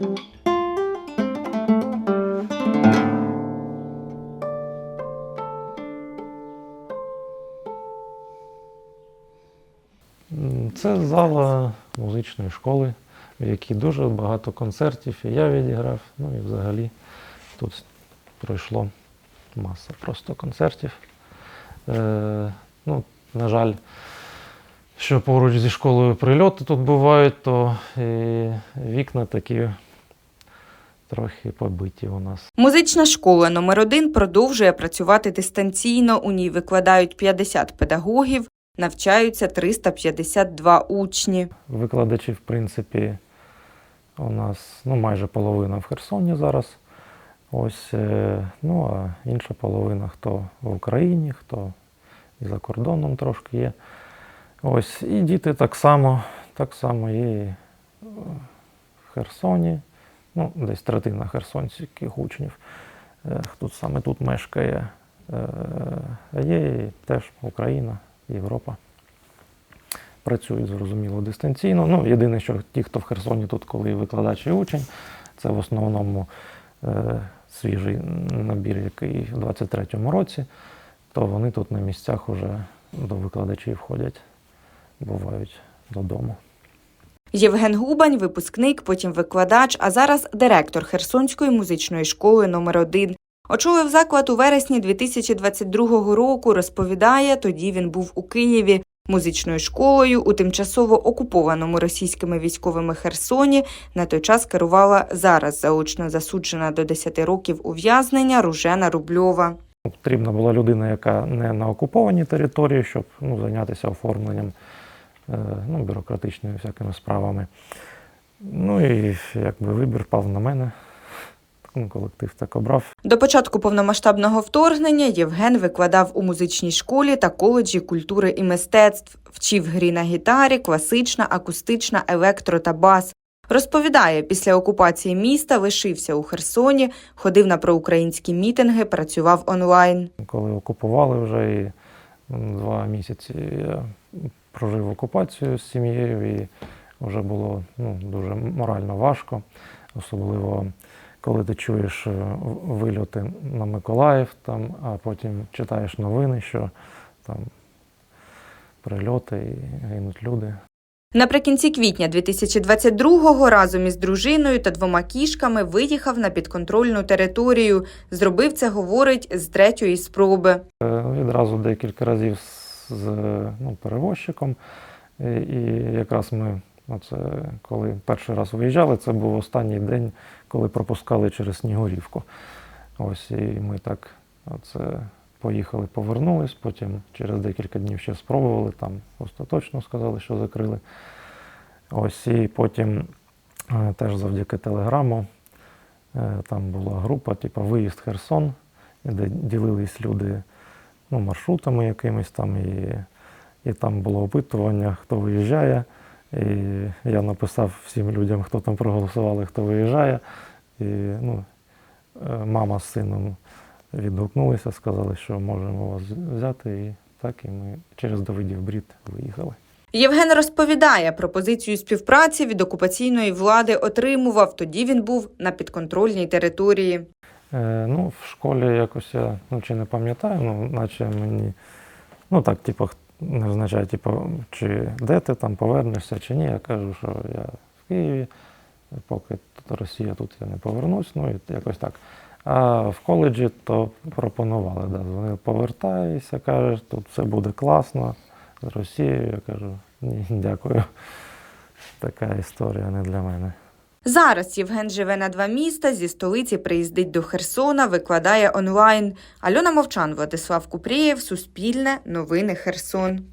Це зала музичної школи, в якій дуже багато концертів. І я відіграв. Ну і взагалі тут пройшло маса просто концертів. Е, ну, на жаль, що поруч зі школою прильоти тут бувають, то і вікна такі трохи побиті у нас. Музична школа номер 1 продовжує працювати дистанційно. У ній викладають 50 педагогів, навчаються 352 учні. Викладачі, в принципі, у нас ну, майже половина в Херсоні зараз. Ось, е, ну а інша половина хто в Україні, хто і за кордоном трошки є. Ось, і діти так само, так само є і в Херсоні. Ну, десь третина херсонських учнів. е, Тут саме тут мешкає. Е, А є і теж Україна, Європа працюють зрозуміло дистанційно. Ну, єдине, що ті, хто в Херсоні тут, коли викладач і учень, це в основному е, свіжий набір, який в 23-му році, то вони тут на місцях уже до викладачів ходять, бувають додому. Євген Губань, випускник, потім викладач, а зараз директор Херсонської музичної школи номер 1 Очолив заклад у вересні 2022 року. Розповідає, тоді він був у Києві. Музичною школою у тимчасово окупованому російськими військовими Херсоні на той час керувала зараз заочно засуджена до 10 років ув'язнення Ружена Рубльова. Потрібна була людина, яка не на окупованій території, щоб ну, зайнятися оформленням ну, бюрократичними всякими справами. Ну і якби вибір пав на мене. Ну, колектив так обрав. До початку повномасштабного вторгнення Євген викладав у музичній школі та коледжі культури і мистецтв, вчив грі на гітарі, класична, акустична, електро та бас. Розповідає, після окупації міста лишився у Херсоні, ходив на проукраїнські мітинги, працював онлайн. Коли окупували вже і два місяці я прожив окупацію з сім'єю, і вже було ну, дуже морально важко, особливо коли ти чуєш е, вильоти на Миколаїв, там, а потім читаєш новини, що там прильоти і гинуть люди. Наприкінці квітня 2022-го разом із дружиною та двома кішками виїхав на підконтрольну територію. Зробив це, говорить, з третьої спроби. Е, Відразу декілька разів з, ну, перевозчиком. І, і якраз ми, оце, коли перший раз виїжджали, це був останній день, коли пропускали через Снігурівку. Ось і ми так оце, поїхали, повернулись, потім через декілька днів ще спробували, там остаточно сказали, що закрили. Ось і потім е, теж завдяки телеграму е, там була група, типу виїзд Херсон, де ділились люди ну, маршрутами якимись там, і, і там було опитування, хто виїжджає. І я написав всім людям, хто там проголосували, хто виїжджає. І ну, е, мама з сином відгукнулися, сказали, що можемо вас взяти. І так, і ми через Давидів Брід виїхали. Євген розповідає, пропозицію співпраці від окупаційної влади отримував. Тоді він був на підконтрольній території. Е, ну, в школі якось я ну, чи не пам'ятаю, ну, наче мені, ну так, типу, не означає, типу, чи де ти там повернешся, чи ні. Я кажу, що я в Києві, поки тут Росія, тут я не повернусь, ну і якось так. А в коледжі то пропонували, да, вони повертайся, кажеш, тут все буде класно з Росією. Я кажу, ні, дякую. Така історія не для мене. Зараз Євген живе на два міста. Зі столиці приїздить до Херсона, викладає онлайн. Альона Мовчан, Владислав Купрієв, Суспільне, Новини Херсон.